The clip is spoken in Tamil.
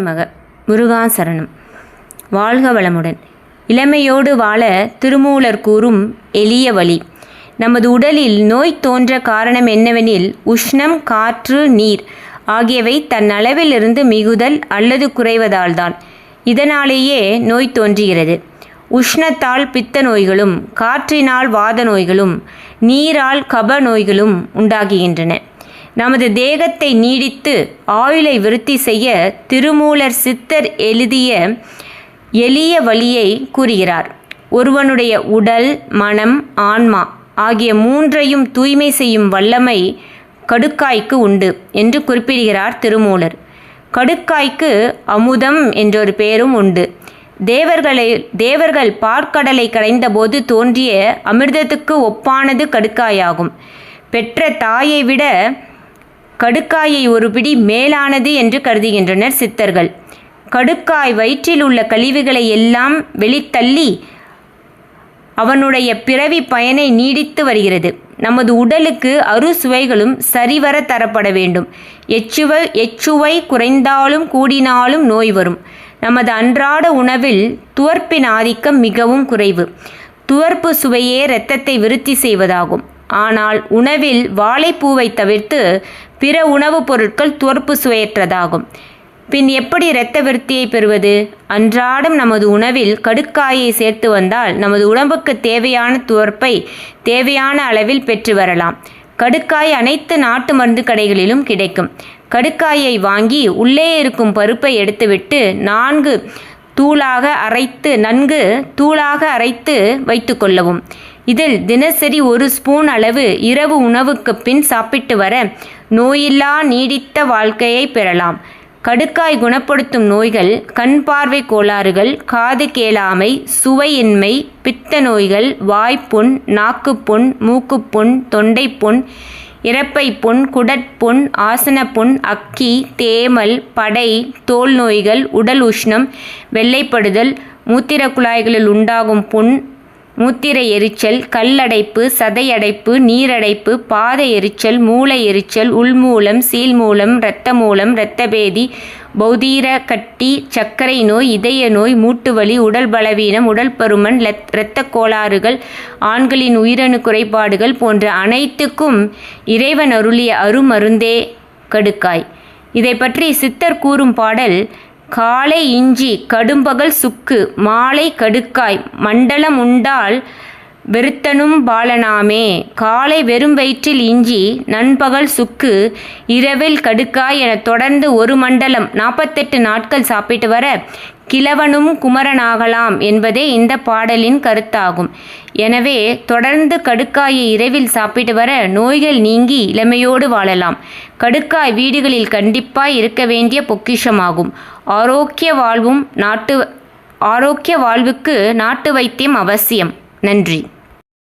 மக. முருகாசரணம். வாழ்க வளமுடன். இளமையோடு வாழ திருமூலர் கூறும் எளிய வழி. நமது உடலில் நோய் தோன்ற காரணம் என்னவெனில் உஷ்ணம் காற்று நீர் ஆகியவை தன் அளவிலிருந்து மிகுதல் அல்லது குறைவதால்தான். இதனாலேயே நோய் தோன்றுகிறது. உஷ்ணத்தால் பித்த நோய்களும் காற்றினால் வாத நோய்களும் நீரால் கப நோய்களும் உண்டாகுகின்றன நமது தேகத்தை நீடித்து ஆயுளை விருத்தி செய்ய திருமூலர் சித்தர் எழுதிய எளிய வழியை கூறுகிறார். ஒருவனுடைய உடல் மனம் ஆன்மா ஆகிய மூன்றையும் தூய்மை செய்யும் வல்லமை கடுக்காய்க்கு உண்டு என்று குறிப்பிடுகிறார் திருமூலர். கடுக்காய்க்கு அமுதம் என்றொரு பெயரும் உண்டு. தேவர்களை தேவர்கள் பார்க்கடலை கடைந்தபோது தோன்றிய அமிர்தத்துக்கு ஒப்பானது கடுக்காயாகும். பெற்ற தாயை விட கடுக்காயை ஒரு பிடி மேலானது என்று கருதுகின்றனர் சித்தர்கள். கடுக்காய் வயிற்றில் உள்ள கழிவுகளை எல்லாம் வெளித்தள்ளி அவனுடைய பிறவி பயனை நீடித்து வருகிறது. நமது உடலுக்கு அறுசுவைகளும் சரிவர தரப்பட வேண்டும். எச்சுவை எச்சுவை குறைந்தாலும் கூடினாலும் நோய் வரும். நமது அன்றாட உணவில் துவர்ப்பின் ஆதிக்கம் மிகவும் குறைவு. துவர்ப்பு சுவையே இரத்தத்தை விருத்தி செய்வதாகும். ஆனால் உணவில் வாழைப்பூவை தவிர்த்து பிற உணவுப் பொருட்கள் துவர்ப்பு சுவையற்றதாகும். பின் எப்படி இரத்த விருத்தியை பெறுவது? அன்றாடம் நமது உணவில் கடுக்காயை சேர்த்து வந்தால் நமது உடம்புக்கு தேவையான துவர்ப்பை தேவையான அளவில் பெற்று வரலாம். கடுக்காய் அனைத்து நாட்டு மருந்து கடைகளிலும் கிடைக்கும். கடுக்காயை வாங்கி உள்ளே இருக்கும் பருப்பை எடுத்துவிட்டு நான்கு தூளாக அரைத்து நன்கு தூளாக அரைத்து வைத்து கொள்ளவும். இதில் தினசரி ஒரு ஸ்பூன் அளவு இரவு உணவுக்கு பின் சாப்பிட்டு வர நோயில்லா நீடித்த வாழ்க்கையை பெறலாம். கடுக்காய் குணப்படுத்தும் நோய்கள் கண் பார்வை கோளாறுகள் காது கேளாமை சுவையின்மை பித்த நோய்கள் வாய்ப்புண் நாக்குப்புண் மூக்குப்புண் தொண்டைப்புண் இறப்பை புண் குடற்புண் ஆசனப்புண் அக்கி தேமல் படை தோல் நோய்கள் உடல் உஷ்ணம் வெள்ளைப்படுதல் மூத்திர குழாய்களில் உண்டாகும் புண் மூத்திர எரிச்சல் கல்லடைப்பு சதையடைப்பு நீரடைப்பு பாத எரிச்சல் மூளை எரிச்சல் உள்மூலம் சீல்மூலம் இரத்த மூலம் இரத்தபேதி பௌதீர கட்டி சர்க்கரை நோய் இதய நோய் மூட்டுவலி உடல் பலவீனம் உடல் பருமன் இரத்த கோளாறுகள் ஆண்களின் உயிரணு குறைபாடுகள் போன்ற அனைத்துக்கும் இறைவன் அருளிய அருமருந்தே கடுக்காய். இதை பற்றி சித்தர் கூறும் பாடல் காலை இஞ்சி கடும்பகல் சுக்கு மாலை கடுக்காய் மண்டலம் உண்டால் வெறுத்தனும் பாலனாமே காலை வெறும் வயிற்றில் இஞ்சி நண்பகல் சுக்கு இரவில் கடுக்காய் என தொடர்ந்து ஒரு மண்டலம் நாற்பத்தெட்டு நாட்கள் சாப்பிட்டு வர கிழவனும் குமரனாகலாம் என்பதே இந்த பாடலின் கருத்தாகும். எனவே தொடர்ந்து கடுக்காயை இரவில் சாப்பிட்டு வர நோய்கள் நீங்கி இளமையோடு வாழலாம். கடுக்காய் வீடுகளில் கண்டிப்பாய் இருக்க வேண்டிய பொக்கிஷமாகும். ஆரோக்கிய வாழ்வும் நாட்டு ஆரோக்கிய வாழ்வுக்கு நாட்டு வைத்தியம் அவசியம். நன்றி.